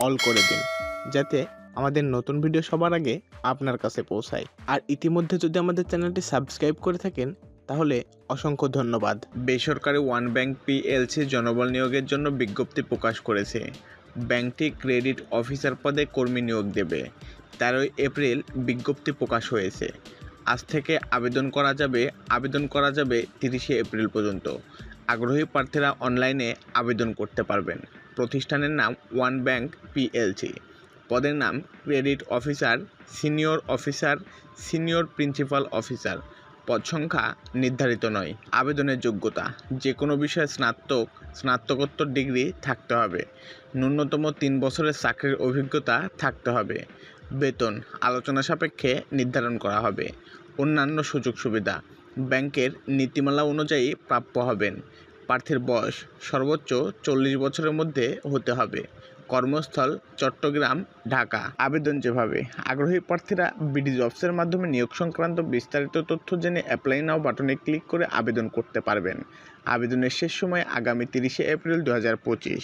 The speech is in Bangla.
অল করে দিন, যাতে আমাদের নতুন ভিডিও সবার আগে আপনার কাছে পৌঁছায়। আর ইতিমধ্যে যদি আমাদের চ্যানেলটি সাবস্ক্রাইব করে থাকেন, তাহলে অসংখ্য ধন্যবাদ। বেসরকারি ওয়ান ব্যাংক পিএলসি জনবল নিয়োগের জন্য বিজ্ঞপ্তি প্রকাশ করেছে। ব্যাংকটি ক্রেডিট অফিসার পদে কর্মী নিয়োগ দেবে। তেরোই এপ্রিল বিজ্ঞপ্তি প্রকাশ হয়েছে। আজ থেকে আবেদন করা যাবে, আবেদন করা যাবে তিরিশে এপ্রিল পর্যন্ত। আগ্রহী প্রার্থীরা অনলাইনে আবেদন করতে পারবেন। প্রতিষ্ঠানের নাম ওয়ান ব্যাংক পিএলসি। পদের নাম credit officer, senior officer, senior principal officer. পদ সংখ্যা নির্ধারিত নয়। আবেদনের যোগ্যতা। যে কোনো বিষয়ে স্নাতক, স্নাতকোত্তর ডিগ্রি থাকতে হবে। ন্যূনতম তিন বছরের চাকরির অভিজ্ঞতা থাকতে হবে। বেতন আলোচনা সাপেক্ষে নির্ধারণ করা হবে। অন্যান্য সুযোগ সুবিধা। ব্যাংকের নীতিমালা অনুযায়ী প্রাপ্য হবেন। প্রার্থীর বয়স সর্বোচ্চ চল্লিশ বছরের মধ্যে হতে হবে। কর্মস্থল চট্টগ্রাম, ঢাকা। আবেদন যেভাবে। আগ্রহী প্রার্থীরা বিডি জবসের মাধ্যমে নিয়োগ সংক্রান্ত বিস্তারিত তথ্য জেনে অ্যাপ্লাই নাও বাটনে ক্লিক করে আবেদন করতে পারবেন। আবেদনের শেষ সময় আগামী তিরিশে এপ্রিল দু হাজার পঁচিশ।